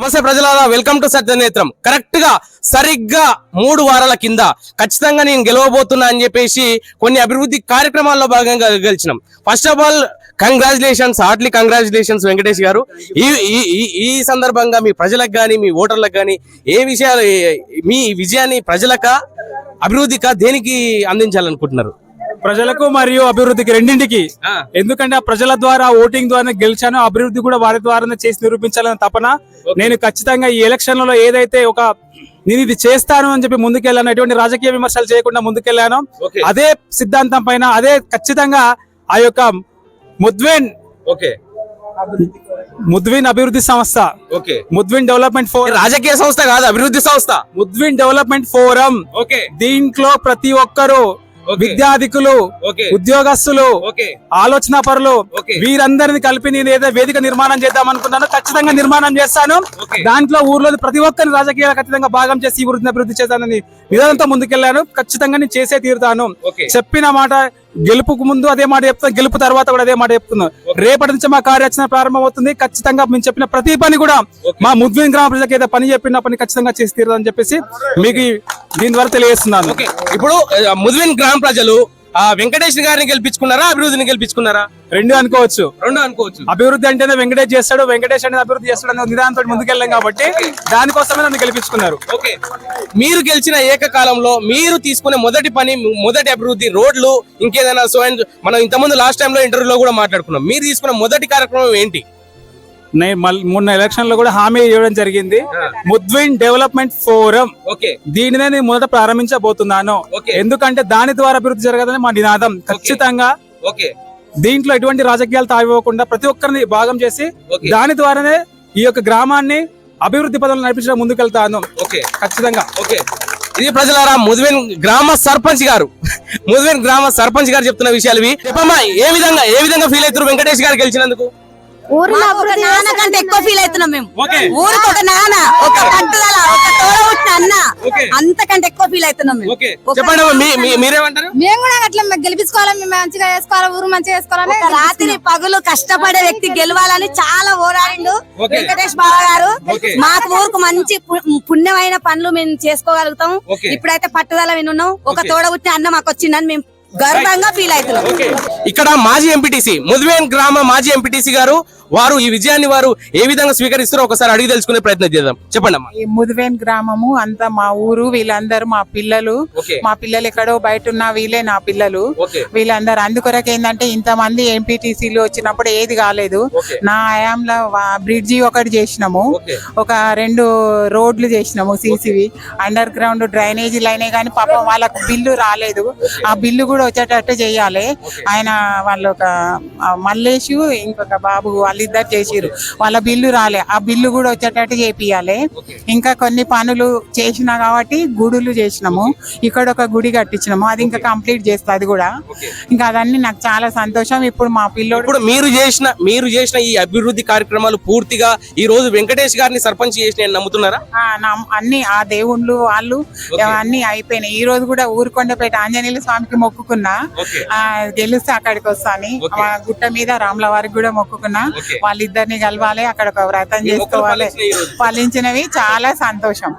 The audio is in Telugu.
నమస్తే ప్రజలారా వెల్కమ్ టు సత్యనేత్రం. కరెక్ట్గా సరిగ్గా మూడు వారాల కింద ఖచ్చితంగా నేను గెలవబోతున్నా అని చెప్పేసి కొన్ని అభివృద్ధి కార్యక్రమాల్లో భాగంగా గెలిచినాం. First of all congratulations heartly congratulations Venkatesh garu. ఈ ఈ- ఈ- సందర్భంగా మీ ప్రజలకు కానీ మీ ఓటర్లకు కానీ ఏ విషయాలు మీ విజయాన్ని ప్రజలక అభివృద్ధిక దేనికి అందించాలనుకుంటున్నారు? ప్రజలకు మరియు అభివృద్ధికి రెండింటికి. ఎందుకంటే ఆ ప్రజల ద్వారా ఓటింగ్ ద్వారా గెలిచాను అభివృద్ధి కూడా వారి ద్వారానే చేసి నిరూపించాలని తపన. నేను ఖచ్చితంగా ఈ ఎలక్షన్లలో ఏదైతే ఒక నేను ఇది చేస్తాను అని చెప్పి ముందుకెళ్ళాను ఎటువంటి రాజకీయ విమర్శలు చేయకుండా ముందుకెళ్ళాను అదే సిద్ధాంతం పైన అదే ఖచ్చితంగా ఆ యొక్క ముద్విన్ ఓకే. ముద్విన్ అభివృద్ధి సంస్థ. ఓకే. ముద్విన్ డెవలప్మెంట్ ఫోరం రాజకీయ సంస్థ కాదు అభివృద్ధి సంస్థ. Mudvin development forum. ఓకే. దీంట్లో ప్రతి ఒక్కరు. విద్యాధికులు ఉద్యోగస్తులు ఆలోచన పరులు. వీరందరిని కలిపి నేను ఏదో వేదిక నిర్మాణం చేద్దాం అనుకున్నాను ఖచ్చితంగా నిర్మాణం చేస్తాను. దాంట్లో ఊర్లో ప్రతి ఒక్కరిని రాజకీయాలు ఖచ్చితంగా భాగం చేసి ఈ వృద్ధిని అభివృద్ధి చేస్తానని నిదానంతో ముందుకెళ్ళాను ఖచ్చితంగా నేను చేసే తీరుతాను. చెప్పిన మాట గెలుపుకు ముందు అదే మాట చెప్తాను గెలుపు తర్వాత కూడా అదే మాట చెప్తున్నాను రేపటి నుంచి మా కార్యాచరణ ప్రారంభమవుతుంది. ఖచ్చితంగా మేము చెప్పిన ప్రతి పని కూడా మా ముద్విన్ గ్రామ ప్రజలకు ఏదో పని చెప్పిన పని ఖచ్చితంగా చేసి తీరుదని చెప్పేసి మీకు దీని ద్వారా తెలియజేస్తున్నాను. ఇప్పుడు ముద్విన్ గ్రామ ప్రజలు ఆ వెంకటేష్ గారిని గెలిపించుకున్నారా అభివృద్ధిని గెలిపించుకున్నారా? రెండు అనుకోవచ్చు. రెండు అనుకోవచ్చు. అభివృద్ధి అంటేనే వెంకటేష్ చేస్తాడు వెంకటేష్ అనేది అభివృద్ధి చేస్తాడు అనే నిదానంతో ముందుకెళ్ళాం కాబట్టి దానికోసమే నన్ను గెలిపించుకున్నారు. ఓకే. మీరు గెలిచిన ఏకకాలంలో మీరు తీసుకునే మొదటి పని మొదటి అభివృద్ధి రోడ్లు ఇంకేదైనా. సో మనం ఇంతకుముందు లాస్ట్ టైం లో ఇంటర్వ్యూలో కూడా మాట్లాడుకున్నాం. మీరు తీసుకున్న మొదటి కార్యక్రమం ఏంటి? నేను మొన్న ఎలక్షన్లో కూడా హామీ ఇవ్వడం జరిగింది. Mudvin development forum okay. దీనినే నేను మొదట ప్రారంభించబోతున్నాను. ఎందుకంటే దాని ద్వారా అభివృద్ధి జరగదని మా నినాదం. ఖచ్చితంగా ఓకే. దీంట్లో ఎటువంటి రాజకీయాలు తావివ్వకుండా ప్రతి ఒక్కరిని భాగం చేసి. దాని ద్వారానే ఈ యొక్క గ్రామాన్ని అభివృద్ధి పదంలో నడిపించడం ముందుకెళ్తాను. ఓకే. ఖచ్చితంగా. ఓకే. ఇది ప్రజలారా ముద్వేన్ గ్రామ సర్పంచ్ గారు. ముద్వేన్ గ్రామ సర్పంచ్ గారు చెప్తున్న విషయాలు ఇవి. చెప్పమ్మా ఏ విధంగా ఏ విధంగా ఫీల్ అవుతారు వెంకటేష్ గారు గెలిచినందుకు? ఒక నాన్న కంటే ఎక్కువ ఫీల్ అవుతున్నాం మేము. ఊరికి ఒక నాన్న ఒక పట్టుదల ఒక తోడ పుట్టిన అన్న. అంతకంటే ఎక్కువ ఫీల్ అవుతున్నాం మేము మేము కూడా అట్లా గెలిపించుకోవాలి మేము మంచిగా చేసుకోవాలి ఊరు మంచిగా చేసుకోవాలని ఒక రాత్రి పగులు కష్టపడే వ్యక్తి గెలవాలని చాలా పోరాడిండు. వెంకటేష్ బాబా గారు. మాకు ఊరుకు మంచి పు- పుణ్యమైన పనులు మేము చేసుకోగలుగుతాం. ఇప్పుడైతే పట్టుదల వినున్నాం ఒక ఓకే. తోడ పుట్టిన అన్న మాకు వచ్చిందని మేము గర్వంగా ఫీల్ అవుతున్నాం. ఇక్కడ మాజీ ఎంపీటీసీ ముద్వేన్ గ్రామ మాజీ ఎంపీటీసీ గారు వారు ఈ విజయాన్ని వారు ఏ విధంగా స్వీకరిస్తారో ఒకసారి అడిగి తెలుసుకునే ప్రయత్నం చేద్దాం. చెప్పండి అమ్మా. ఈ ముదివేన్ గ్రామము అంతా మా ఊరు వీళ్ళందరూ మా పిల్లలు. మా పిల్లలు ఎక్కడో బయట ఉన్న వీళ్ళే నా పిల్లలు. వీళ్ళందరూ అందుకొరకు ఏంటంటే ఇంతమంది ఎంపీటీసీలు వచ్చినప్పుడు ఏది కాలేదు. నా హయాంలో బ్రిడ్జి ఒకటి చేసినాము. ఒక రెండు రోడ్లు చేసినాము సీసీవి అండర్ గ్రౌండ్ డ్రైనేజీ లైనే కానీ పాపం వాళ్ళకు బిల్లు రాలేదు. ఆ బిల్లు కూడా వచ్చేటట్టు చేయాలి. ఆయన వాళ్ళు ఒక మల్లేషు ఇంకొక బాబు వాళ్ళిద్దరు చేసిరు వాళ్ళ బిల్లు రాలే. ఆ బిల్లు కూడా వచ్చేటట్టు చేపియాలి. ఇంకా కొన్ని పనులు చేసినా కాబట్టి గుడులు చేసినాము. ఇక్కడ ఒక గుడి కట్టించినాము. అది ఇంకా కంప్లీట్ చేస్తా అది కూడా. ఇంకా అదన్నీ నాకు చాలా సంతోషం. ఇప్పుడు మా పిల్లోడు ఇప్పుడు మీరు చేసిన మీరు చేసిన ఈ అభివృద్ధి కార్యక్రమాలు పూర్తిగా ఈ రోజు వెంకటేష్ గారిని సర్పంచ్ చేసిన నమ్ముతున్నారా? అన్ని ఆ దేవుళ్ళు వాళ్ళు. అన్ని అయిపోయినాయి. ఈ రోజు కూడా ఊరుకొండపేట ఆంజనేయుల స్వామికి మొక్కుకున్నా. గెలిస్తే అక్కడికి వస్తాను. ఆ గుట్ట మీద రాముల వారికి కూడా మొక్కుకున్నా. వాళ్ళిద్దరిని కలవాలి అక్కడ ఒక వ్రతం మీ చేసుకోవాలి. ఫలించినవి చాలా సంతోషం.